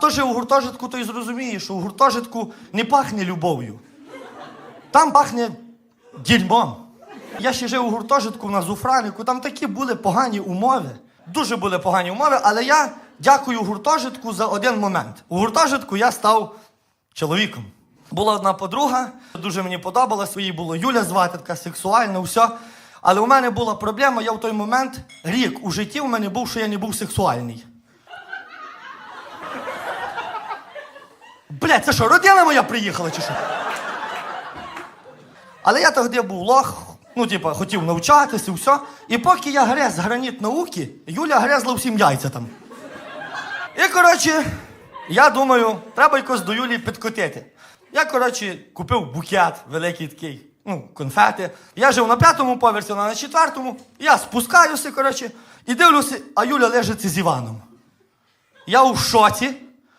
Хто жив у гуртожитку, той зрозуміє, що у гуртожитку не пахне любов'ю. Там пахне дерьмом. Я ще жив у гуртожитку на Зуфранику, там такі були погані умови. Дуже були погані умови, але я дякую гуртожитку за один момент. У гуртожитку я став чоловіком. Була одна подруга, дуже мені подобалась, її було Юля звати, така сексуальна, все. Але у мене була проблема, я в той момент рік у житті у мене був, що я не був сексуальний. Блядь, це що, родина моя приїхала чи що? Але я тоді був лох, ну, типа, хотів навчатися, все. І поки я грез граніт науки, Юля грезла всім яйця там. І, коротше, я думаю, треба якось до Юлії підкотити. Я, коротше, купив букет великий такий, ну, конфети. Я жив на п'ятому поверсі, вона на четвертому. Я спускаюся, коротше, і дивлюся, а Юля лежить з Іваном. Я у шоці.